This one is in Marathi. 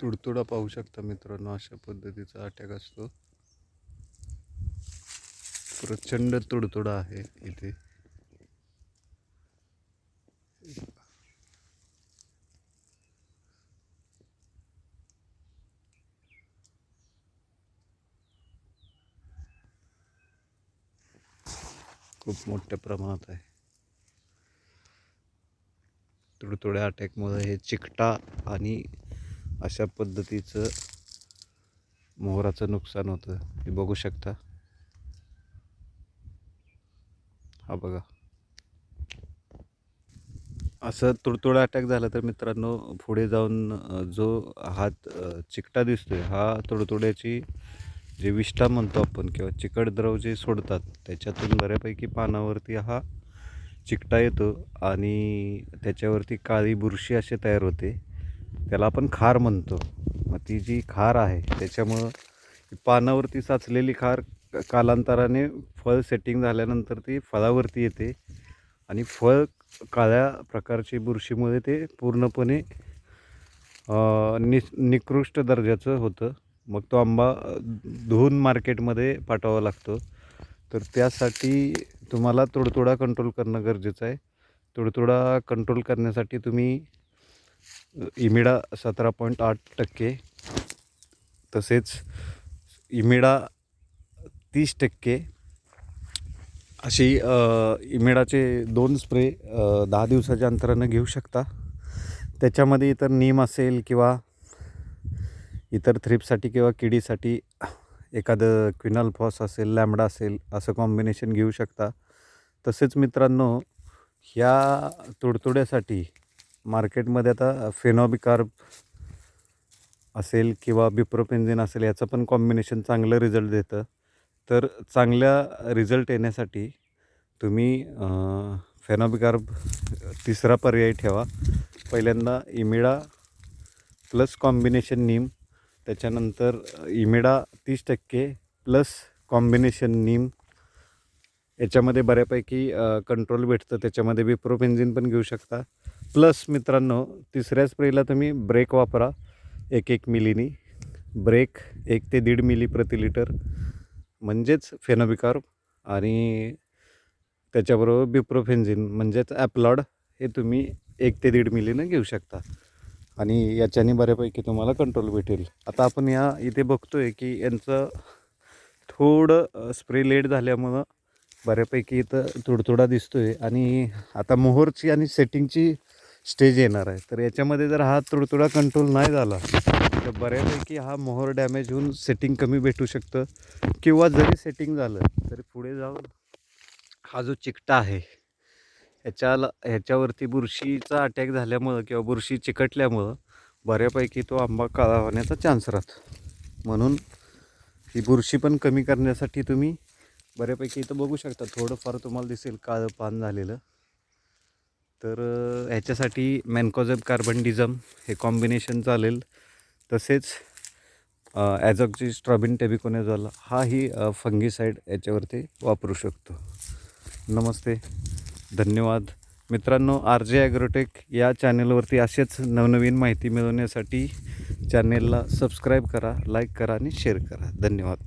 तुडतुडा पाहू शकता मित्रांनो अशा पद्धतीचा अटॅक असतो. प्रचंड तुडतुडा आहे इथे. खूप मोठ्या प्रमाणात आहे. तुडतुड्या अटॅकमुळे हे चिकटा आणि अशा पद्धतीचं मोहराचं नुकसान होतं हे बघू शकता. हा बघा. असं तुडतुडा अटॅक झाला तर मित्रांनो पुढे जाऊन जो हात चिकटा दिसतोय हा तुडतुड्याची जे विष्ठा म्हणतो आपण किंवा चिकट द्रव जे सोडतात त्याच्यातून बऱ्यापैकी पानावरती हा चिकटा येतो आणि त्याच्यावरती काळी बुरशी असे तयार होते. त्याला आपण खार म्हणतो. मग ती जी खार आहे त्याच्यामुळं पानावरती साचलेली खार कालांतराने फळ सेटिंग झाल्यानंतर ती फळावरती येते आणि फळ काळ्या प्रकारची बुरशीमुळे ते पूर्णपणे नि निकृष्ट दर्जाचं होतं. मग तो आंबा धुवून मार्केटमध्ये पाठवावा लागतो. तर त्यासाठी तुम्हाला तुडतुडा कंट्रोल करणं गरजेचं आहे. तुडतुडा कंट्रोल करण्यासाठी तुम्ही इमिडा सतरा पॉईंट आठ टक्के. तसेच इमिडा तीस टक्के. अशी इमिडाचे दोन स्प्रे दहा दिवसाच्या अंतरानं घेऊ शकता. त्याच्यामध्ये इतर नीम असेल किंवा इतर थ्रिपसाठी किंवा किडीसाठी एखादं क्विनल फॉस असेल लॅमडा असेल असं कॉम्बिनेशन घेऊ शकता. तसेच मित्रांनो ह्या तुडतुड्यासाठी मार्केटमध्ये आता फेनॉबिकार्ब असेल किंवा बिप्रोपेन्झिन असेल याचं पण कॉम्बिनेशन चांगलं रिझल्ट देतं. तर चांगल्या रिझल्ट येण्यासाठी तुम्ही फेनॉबिकार्ब तिसरा पर्याय ठेवा. पहिल्यांदा इमिडा प्लस कॉम्बिनेशन नीम त्याच्यानंतर इमिडा तीस टक्के प्लस कॉम्बिनेशन नीम. याच्यामध्ये बऱ्यापैकी कंट्रोल भेटतं. त्याच्यामध्ये बिप्रोपेन्झिन पण घेऊ शकता. प्लस मित्रांनो तिसऱ्या स्प्रेला तुम्ही ब्रेक वापरा. एक एक मिलीनी. ब्रेक एक ते दीड मिली प्रति लिटर. म्हणजेच फेनोबिकार आणि त्याच्याबरोबर बिप्रोफेन्झिन म्हणजेच ॲप्लॉड हे तुम्ही एक ते दीड मिलीनं घेऊ शकता. आणि याच्याने बऱ्यापैकी तुम्हाला कंट्रोल भेटेल. आता आपण या इथे बघतो आहे की यांचं थोडं स्प्रे लेट झाल्यामुळं बऱ्यापैकी इथं तुडतुडा आहे आणि आता मोहरची आणि सेटिंगची स्टेज येणार आहे. तर याच्यामध्ये जर हा तुडतुडा कंट्रोल नाही झाला तर बऱ्यापैकी हा मोहर डॅमेज होऊन सेटिंग कमी भेटू शकतं. किंवा जरी सेटिंग झालं तरी पुढे जाऊन हा जो चिकटा आहे ह्याच्याला ह्याच्यावरती बुरशीचा अटॅक झाल्यामुळं किंवा बुरशी चिकटल्यामुळं बऱ्यापैकी तो आंबा काळा होण्याचा चान्स राहतो. म्हणून ही बुरशी पण कमी करण्यासाठी तुम्ही बऱ्यापैकी इथं बघू शकता. थोडंफार तुम्हाला दिसेल काळं पान झालेलं. तर ह्याच्यासाठी मॅनकोझेब कार्बन हे कॉम्बिनेशन चालेल. तसेच ॲझॉक्ची स्ट्रॉबिन टेबिकोनेझॉल हाही फंगीसाईड याच्यावरती वापरू शकतो. नमस्ते. धन्यवाद. मित्रांनो आर जे ॲग्रोटेक या चॅनेलवरती असेच नवनवीन माहिती मिळवण्यासाठी चॅनेलला सबस्क्राईब करा लाईक करा आणि शेअर करा. धन्यवाद.